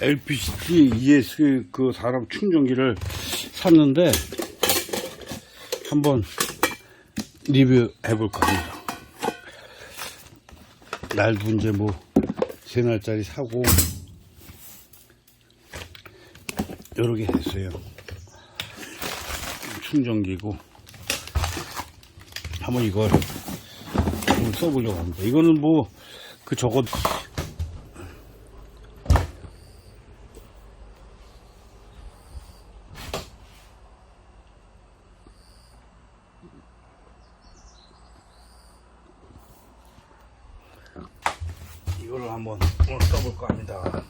LPG ES 그 사람 충전기를 샀는데 한번 리뷰해 볼까 합니다. 날도 이제 뭐 세 날짜리 사고 여러 개 했어요. 충전기고 한번 이걸 한번 써보려고 합니다. 이거는 뭐 그 저거 이거를 한번 오늘 써볼까 합니다.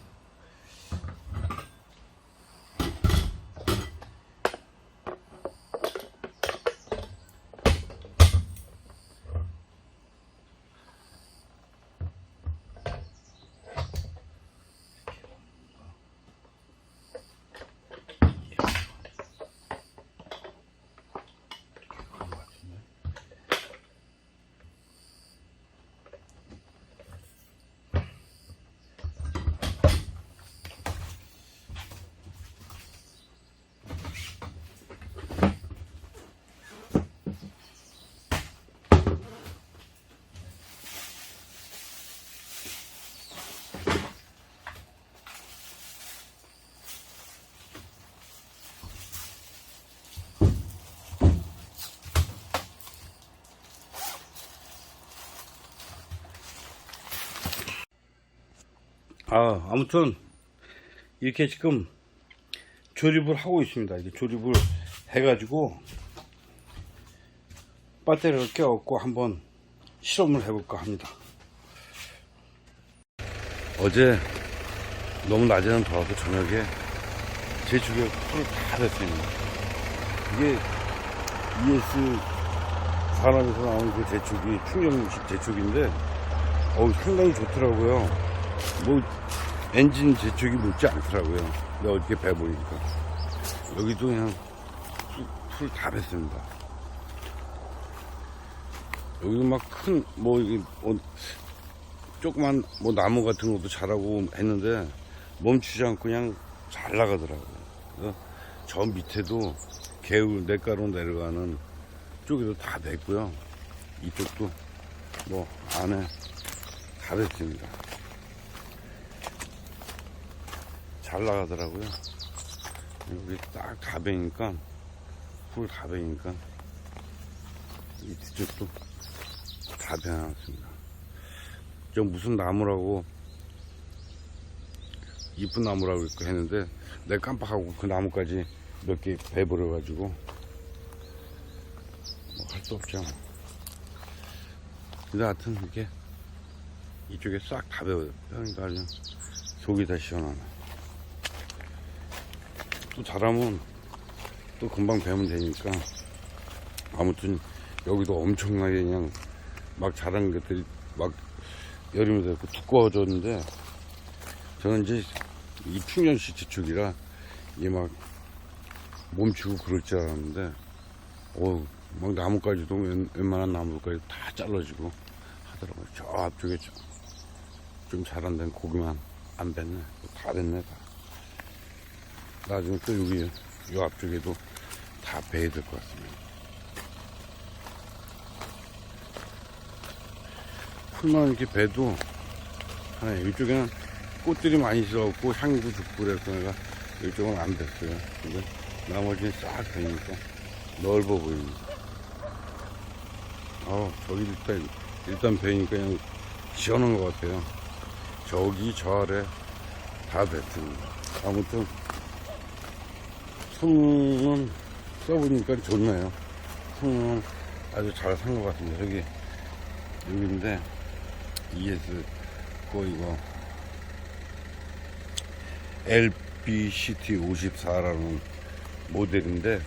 아, 아무튼 이렇게 지금 조립을 하고 있습니다. 이게 조립을 해가지고 배터리를 껴갖고 한번 실험을 해볼까 합니다. 어제 너무 낮에는 더워도 저녁에 제 주변 풀을 다 됐습니다. 이게 ES 산업에서 나온 그 제축이 충전식 제축인데 어우 상당히 좋더라고요. 뭐 엔진 제축이 묻지 않더라고요. 근데 어저께 배보니까 여기도 그냥 풀다 뱄습니다. 여기도 막 큰 뭐 이게 뭐 조그만 뭐 나무 같은 것도 자라고 했는데 멈추지 않고 그냥 잘 나가더라고요. 그래서 저 밑에도 개울 냇가로 내려가는 쪽에도 다 됐고요. 이쪽도 뭐 안에 다 됐습니다. 잘 나가더라고요. 여기 딱 가베니까, 풀 가베니까, 이 뒤쪽도 다 배워놨습니다. 저 무슨 나무라고, 이쁜 나무라고 했는데, 내가 깜빡하고 그 나무까지 몇개 배버려가지고, 뭐 할 수 없죠. 근데 하여튼 이렇게, 이쪽에 싹다 배워요. 그러니까 아주 속이 다 시원하네. 또 잘하면 또 금방 배우면 되니까. 아무튼 여기도 엄청나게 그냥 막 자란 것들이 막 여름에 되고 두꺼워졌는데 저는 이제 이 충전식 지축이라 이게 막 멈추고 그럴 줄 알았는데 어막 나무까지도 웬, 웬만한 나무까지 다 잘라지고 하더라고요. 저 앞쪽에 좀, 좀 자란 데는 고기만 안 뱉네. 다 뱉네 다 나중에 또 여기 요 앞쪽에도 다 베야 될 것 같습니다. 풀만 이렇게 베도 아, 이쪽에는 꽃들이 많이 있어갖고 향도 좋고 그래서 내가 이쪽은 안 뱄어요. 근데 나머지는 싹 베니까 넓어 보입니다. 아 저기 일단 일단 베니까 그냥 시원한 것 같아요. 저기 저 아래 다 뱉습니다. 아무튼 성능은 써보니까 좋네요. 성능은 아주 잘 산 것 같습니다. 여기, 여기인데, ES, 거 이거, LBCT54라는 모델인데,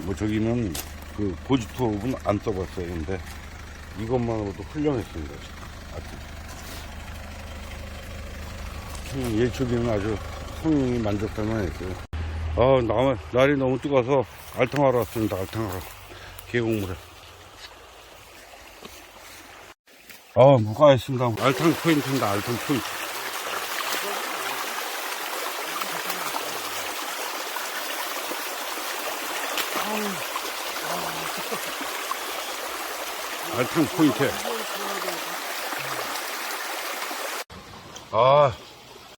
뭐 저기는 그 고지톱은 안 써봤어요. 근데 이것만으로도 훌륭했습니다. 하여튼. 예초기는 아주 성능이 만족할 했어요. 아, 나, 날이 너무 뜨거워서 알탕하러 왔습니다. 알탕하러. 계곡물에. 아, 뭐가 있습니다. 알탕 포인트입니다. 알탕 포인트. 알탕 포인트. 아,